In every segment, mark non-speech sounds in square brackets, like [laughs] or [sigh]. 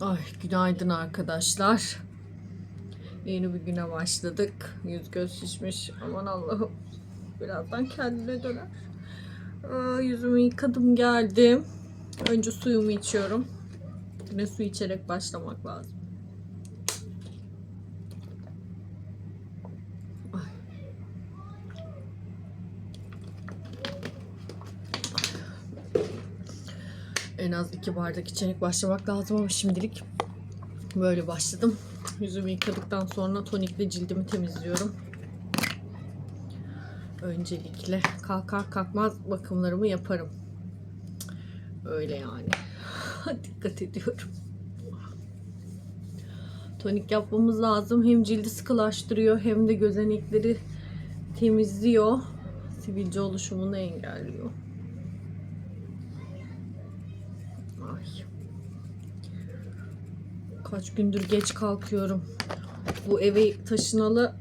Ay günaydın arkadaşlar. Yeni bir güne başladık. Yüz göz şişmiş. Aman Allah'ım. Birazdan kendine döner. Aa, yüzümü yıkadım geldim. Önce suyumu içiyorum. Yine su içerek başlamak lazım. En az iki bardak içerek başlamak lazım ama şimdilik böyle başladım. Yüzümü yıkadıktan sonra tonikle cildimi temizliyorum. Öncelikle kalkar kalkmaz bakımlarımı yaparım. Öyle yani. [laughs] Dikkat ediyorum. Tonik yapmamız lazım. Hem cildi sıkılaştırıyor hem de gözenekleri temizliyor. Sivilce oluşumunu engelliyor. Ay. Kaç gündür geç kalkıyorum. Bu eve taşınalı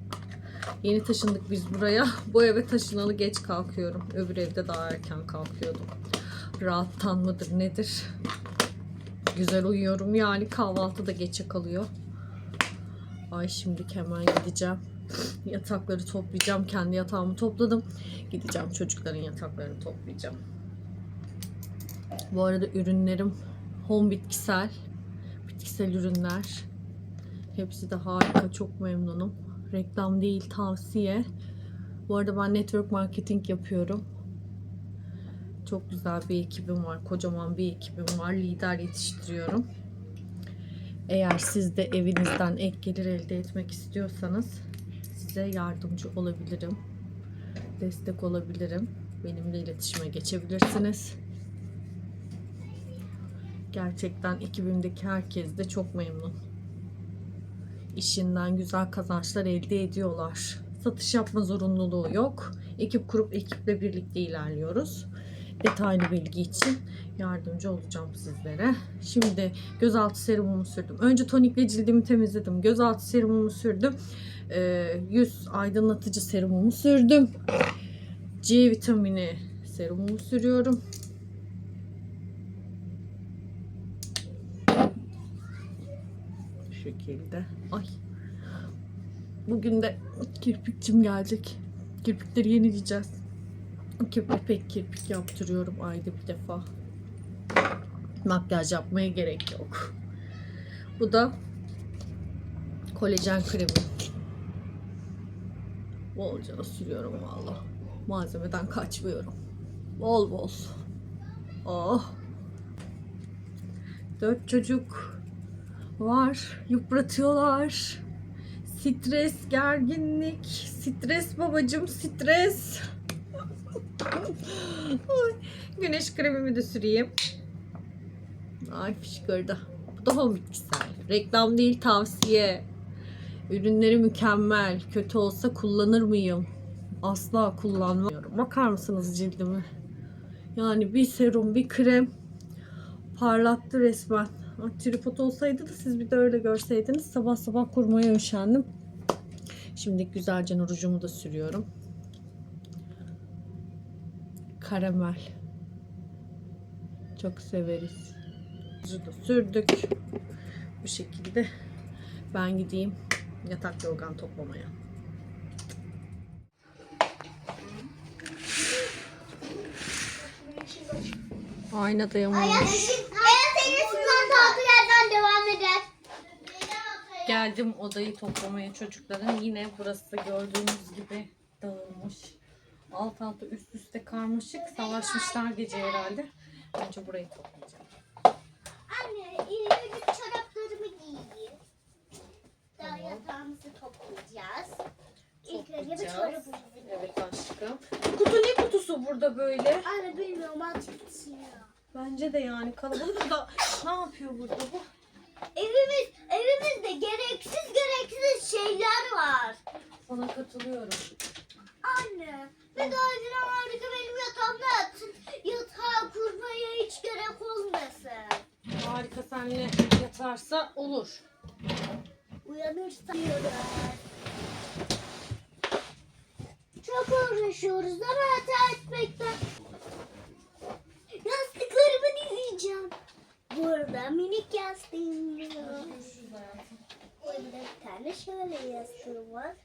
yeni taşındık biz buraya. [laughs] Bu eve taşınalı geç kalkıyorum. Öbür evde daha erken kalkıyordum. Rahattan mıdır nedir? Güzel uyuyorum yani kahvaltı da geçe kalıyor. Ay şimdi hemen gideceğim. Yatakları toplayacağım. Kendi yatağımı topladım. Gideceğim çocukların yataklarını toplayacağım. Bu arada ürünlerim home bitkisel. Bitkisel ürünler. Hepsi de harika. Çok memnunum. Reklam değil tavsiye. Bu arada ben network marketing yapıyorum. Çok güzel bir ekibim var. Kocaman bir ekibim var. Lider yetiştiriyorum. Eğer siz de evinizden ek gelir elde etmek istiyorsanız size yardımcı olabilirim. Destek olabilirim. Benimle iletişime geçebilirsiniz. Gerçekten ekibimdeki herkes de çok memnun. İşinden güzel kazançlar elde ediyorlar. Satış yapma zorunluluğu yok. Ekip kurup ekiple birlikte ilerliyoruz. Detaylı bilgi için yardımcı olacağım sizlere. Şimdi gözaltı serumumu sürdüm. Önce tonikle cildimi temizledim. Gözaltı serumumu sürdüm. Ee, yüz aydınlatıcı serumumu sürdüm. C vitamini serumumu sürüyorum. Şekilde. Ay. Bugün de kirpikçim gelecek. Kirpikleri yenileyeceğiz. Kirpik kirpik yaptırıyorum ayda bir defa. Makyaj yapmaya gerek yok. Bu da kolajen kremi. Bolca sürüyorum valla. Malzemeden kaçmıyorum. Bol bol. Oh. Dört çocuk var. Yıpratıyorlar. Stres, gerginlik. Stres babacım, stres. Güneş kremimi de süreyim. Ay fışkırdı. Bu da home. Reklam değil tavsiye. Ürünleri mükemmel. Kötü olsa kullanır mıyım? Asla kullanmıyorum. Bakar mısınız cildimi? Yani bir serum, bir krem parlattı resmen. Ah, Tripod olsaydı da siz bir de öyle görseydiniz. Sabah sabah kurmaya üşendim. Şimdi güzelce rujumu da sürüyorum. Karamel. Çok severiz. Ruju da sürdük. Bu şekilde ben gideyim yatak yorgan toplamaya. Ayna dayanmamış. Geldim odayı toplamaya çocukların. Yine burası gördüğünüz gibi dağılmış. Alt alta üst üste karmaşık. Savaşmışlar gece herhalde. Önce burayı toplayacağım. Anne, ileri çoraplarımı giyeyim. Daha yatağımızı toplayacağız. İlk önce bir çorabımızı Evet aşkım. Kutu ne kutusu burada böyle? Anne bilmiyorum artık içiyor. Bence de yani kalabalık da ne yapıyor burada bu? Evimiz, evimizde gereksiz gereksiz şeyler var. Sana katılıyorum. Anne, bir dahakine harika benim yatağımda yatsın. Yatağı kurmaya hiç gerek olmasın. Harika senle yatarsa olur. Uyanırsa. Çok uğraşıyoruz ama hata etmekten. Yastıklarımı dizeceğim. Burada minik bir tane şöyle var.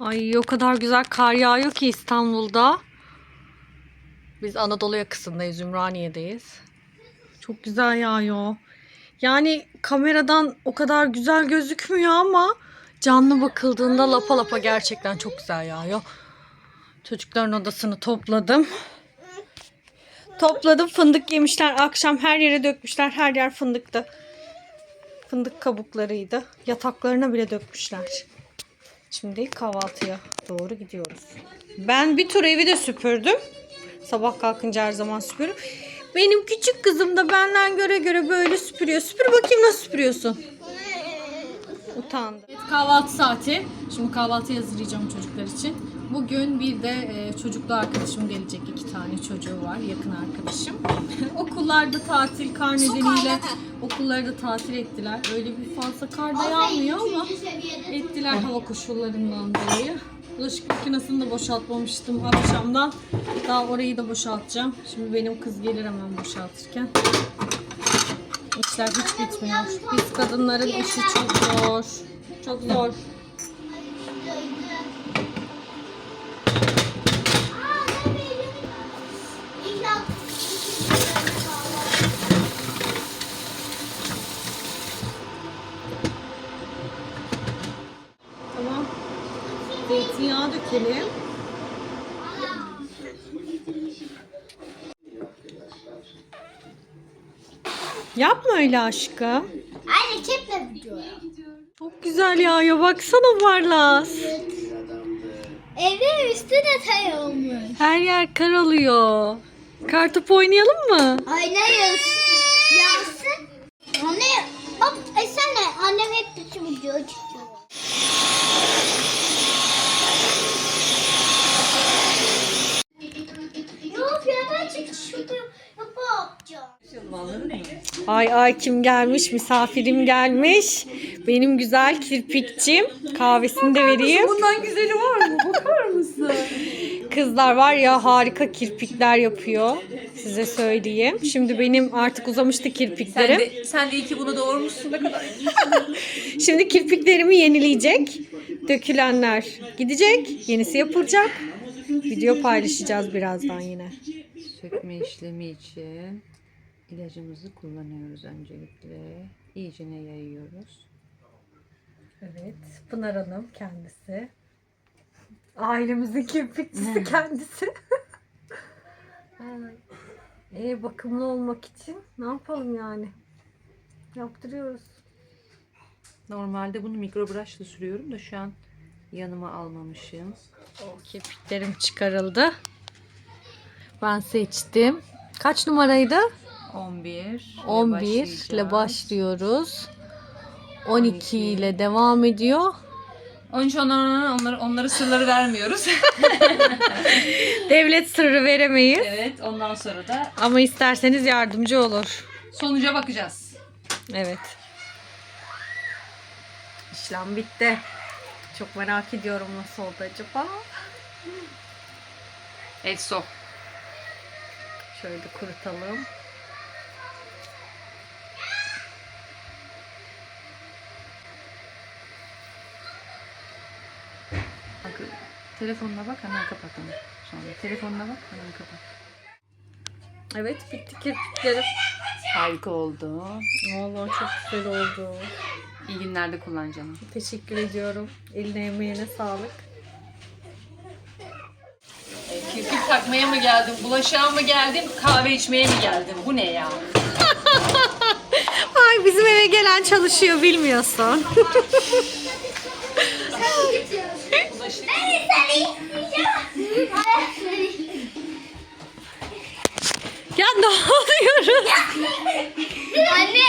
Ay o kadar güzel kar yağıyor ki İstanbul'da. Biz Anadolu yakasındayız, Ümraniye'deyiz. Çok güzel yağıyor. Yani kameradan o kadar güzel gözükmüyor ama canlı bakıldığında lapa lapa gerçekten çok güzel yağıyor. Çocukların odasını topladım. Topladım fındık yemişler. Akşam her yere dökmüşler. Her yer fındıktı. Fındık kabuklarıydı. Yataklarına bile dökmüşler. Şimdi kahvaltıya doğru gidiyoruz. Ben bir tur evi de süpürdüm. Sabah kalkınca her zaman süpürüyorum. Benim küçük kızım da benden göre göre böyle süpürüyor. Süpür bakayım nasıl süpürüyorsun. Utandı. Evet, kahvaltı saati. Şimdi kahvaltı hazırlayacağım çocuklar için. Bugün bir de e, çocuklu arkadaşım gelecek. iki tane çocuğu var. Yakın arkadaşım. [laughs] Okullarda tatil kar nedeniyle okulları da tatil ettiler. Öyle bir fazla kar da yağmıyor ama ettiler hava koşullarından dolayı. Bulaşık makinesini de boşaltmamıştım akşamdan. Daha orayı da boşaltacağım. Şimdi benim kız gelir hemen boşaltırken. İşler hiç bitmiyor. Biz kadınların işi çok zor. Çok zor. Dökelim. Yapma öyle aşkım. Anne çekme videoyu. Çok güzel yağıyor. Baksana Barlas. Evin üstü de tay olmuş. Her yer kar oluyor. Kartopu oynayalım mı? Oynayız. Yansın. Anne bak e sen de annem hep dışı video Ay ay kim gelmiş? Misafirim gelmiş. Benim güzel kirpikçim. Kahvesini de vereyim. Bundan güzeli var mı? Bakar mısın? [laughs] Kızlar var ya harika kirpikler yapıyor. Size söyleyeyim. Şimdi benim artık uzamıştı Sen kirpiklerim. de, sen de iyi ki bunu doğurmuşsun ne kadar. [laughs] Şimdi kirpiklerimi yenileyecek. Dökülenler gidecek. Yenisi yapılacak. Video paylaşacağız birazdan yine. Sökme işlemi için ilacımızı kullanıyoruz öncelikle. İyicene yayıyoruz. Evet. Pınar Hanım kendisi. Ailemizin kirpikçisi kendisi. [laughs] e, bakımlı olmak için ne yapalım yani? Yaptırıyoruz. Normalde bunu mikrobrushla sürüyorum da şu an yanıma almamışım. Kirpiklerim çıkarıldı. Ben seçtim. Kaç numaraydı? 11. 11 ile başlıyoruz. 12 ile devam ediyor. Onun için onlara, onlara, onlara sırları vermiyoruz. [laughs] Devlet sırrı veremeyiz evet ondan sonra da ama isterseniz yardımcı olur. sonuca bakacağız. Evet. İşlem bitti. Çok merak ediyorum nasıl oldu acaba. Elso. Şöyle kurutalım. Bak, telefonuna bak hemen kapat onu. Sonra telefonuna bak hemen kapat. Evet bitti kirpiklerim. Harika oldu. Vallahi çok güzel oldu. İyi günlerde kullan canım. Teşekkür ediyorum. Eline emeğine sağlık. Kirpik takmaya mı geldim, bulaşığa mı geldim, kahve içmeye mi geldim? Bu ne ya? [laughs] Ay bizim eve gelen çalışıyor bilmiyorsun. [laughs] Bulaşık. Ya ne oluyoruz? Anne.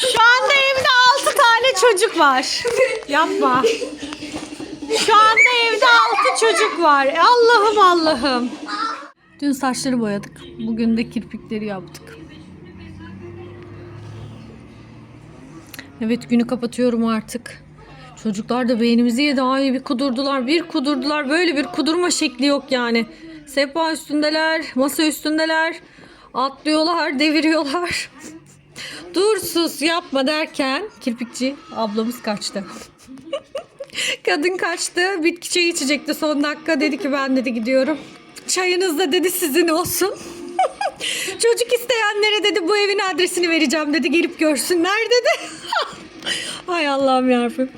Şu anda evde 6 tane çocuk var. Yapma. Şu anda evde 6 çocuk var. Allah'ım Allah'ım. Dün saçları boyadık. Bugün de kirpikleri yaptık. Evet günü kapatıyorum artık. Çocuklar da beynimizi yedi. Ay bir kudurdular, bir kudurdular. Böyle bir kudurma şekli yok yani. Sehpa üstündeler, masa üstündeler. Atlıyorlar, [laughs] deviriyorlar. Dur sus yapma derken kirpikçi ablamız kaçtı. [laughs] Kadın kaçtı. Bitki çayı içecekti son dakika. Dedi ki ben dedi gidiyorum. Çayınız da dedi sizin olsun. [laughs] Çocuk isteyenlere dedi bu evin adresini vereceğim dedi. Gelip görsünler dedi. Ay Allah'ım yarabbim.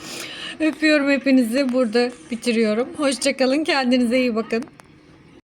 Öpüyorum hepinizi. Burada bitiriyorum. Hoşçakalın. Kendinize iyi bakın.